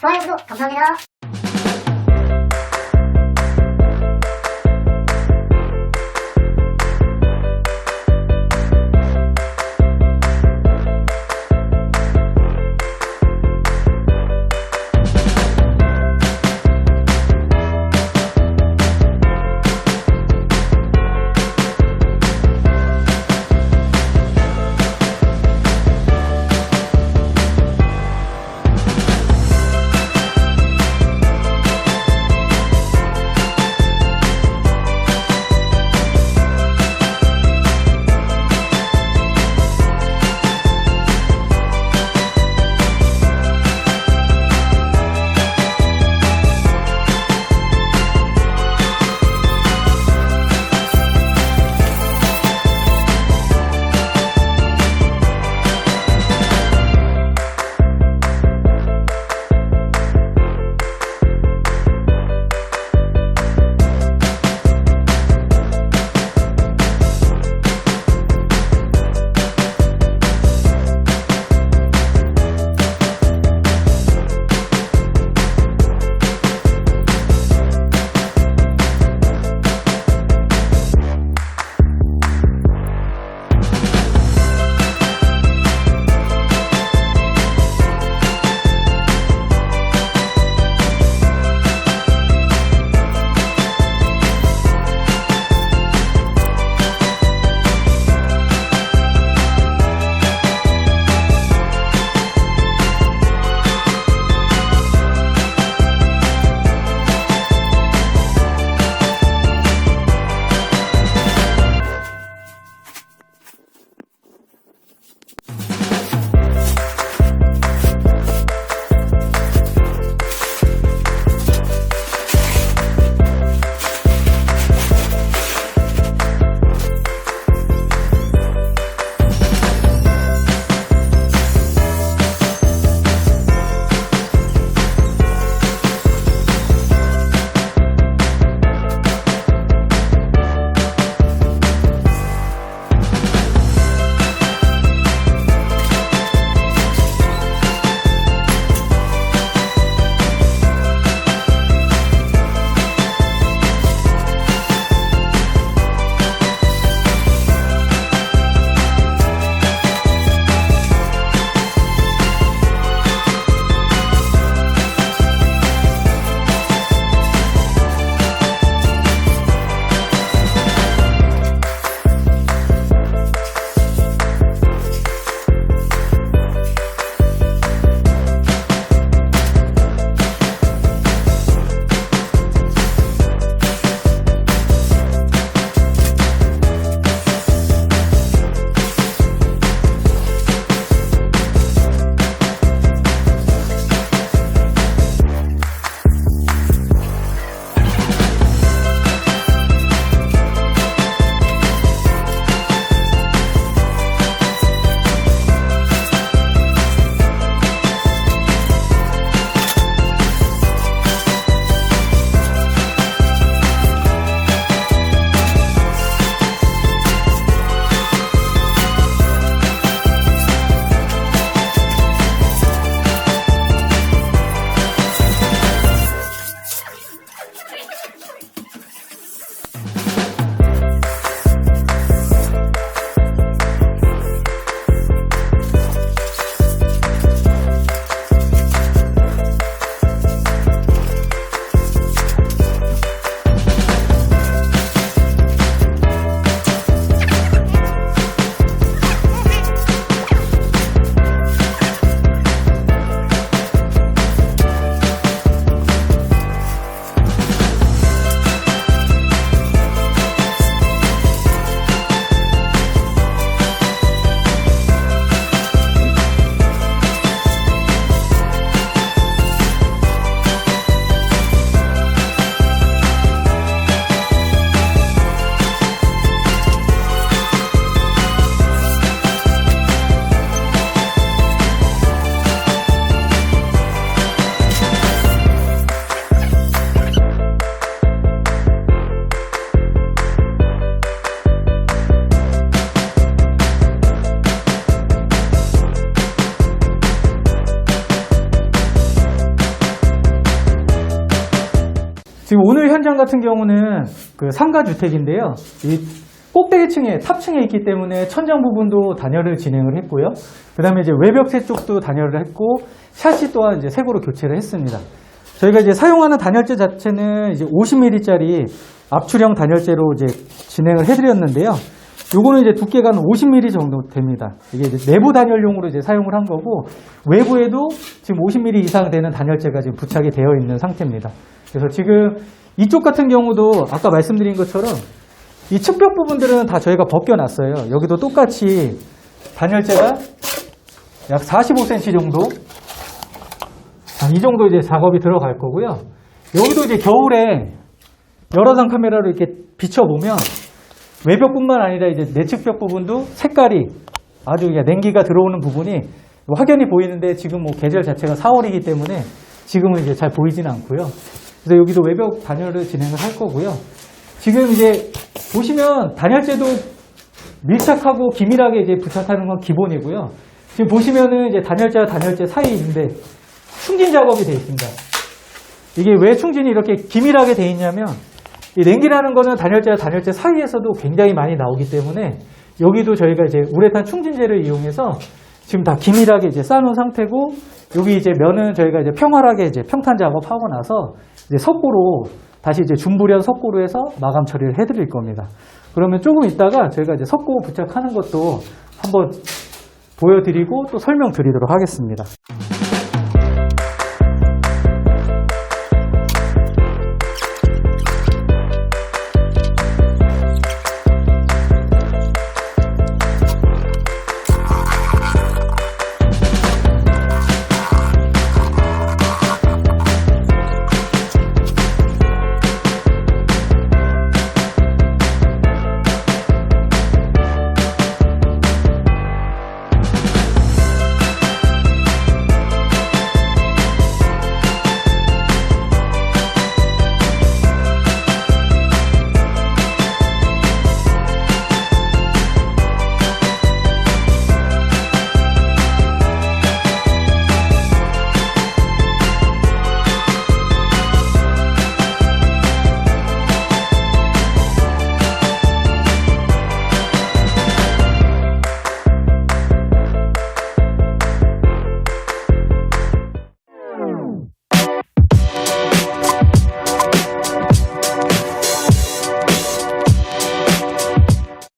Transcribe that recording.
좋아요, 구독 감사합니다. 지금 오늘 현장 같은 경우는 그 상가 주택인데요. 이 꼭대기층에 탑층에 있기 때문에 천장 부분도 단열을 진행을 했고요. 그다음에 이제 외벽재 쪽도 단열을 했고 샷시 또한 이제 새고로 교체를 했습니다. 저희가 이제 사용하는 단열재 자체는 이제 50mm짜리 압출형 단열재로 이제 진행을 해드렸는데요. 요거는 이제 두께가 한 50mm 정도 됩니다. 이게 이제 내부 단열용으로 이제 사용을 한 거고 외부에도 지금 50mm 이상 되는 단열재가 지금 부착이 되어 있는 상태입니다. 그래서 지금 이쪽 같은 경우도 아까 말씀드린 것처럼 이 측벽 부분들은 다 저희가 벗겨놨어요. 여기도 똑같이 단열재가 약 45cm 정도 아, 이 정도 이제 작업이 들어갈 거고요. 여기도 이제 겨울에 열화상 카메라로 이렇게 비춰보면 외벽뿐만 아니라 이제 내측벽 부분도 색깔이 아주 냉기가 들어오는 부분이 확연히 보이는데 지금 뭐 계절 자체가 4월이기 때문에 지금은 이제 잘 보이지는 않고요. 그래서 여기도 외벽 단열을 진행을 할 거고요. 지금 이제 보시면 단열재도 밀착하고 기밀하게 이제 부착하는 건 기본이고요. 지금 보시면은 이제 단열재와 단열재 사이에 있는데 충진 작업이 되어 있습니다. 이게 왜 충진이 이렇게 기밀하게 되어 있냐면 이 냉기라는 거는 단열재와 단열재 사이에서도 굉장히 많이 나오기 때문에 여기도 저희가 이제 우레탄 충진제를 이용해서 지금 다 기밀하게 이제 쌓아놓은 상태고 여기 이제 면은 저희가 이제 평활하게 이제 평탄 작업하고 나서 이제 석고로 다시 이제 중불연 석고로 해서 마감 처리를 해드릴 겁니다. 그러면 조금 있다가 저희가 이제 석고 부착하는 것도 한번 보여드리고 또 설명드리도록 하겠습니다.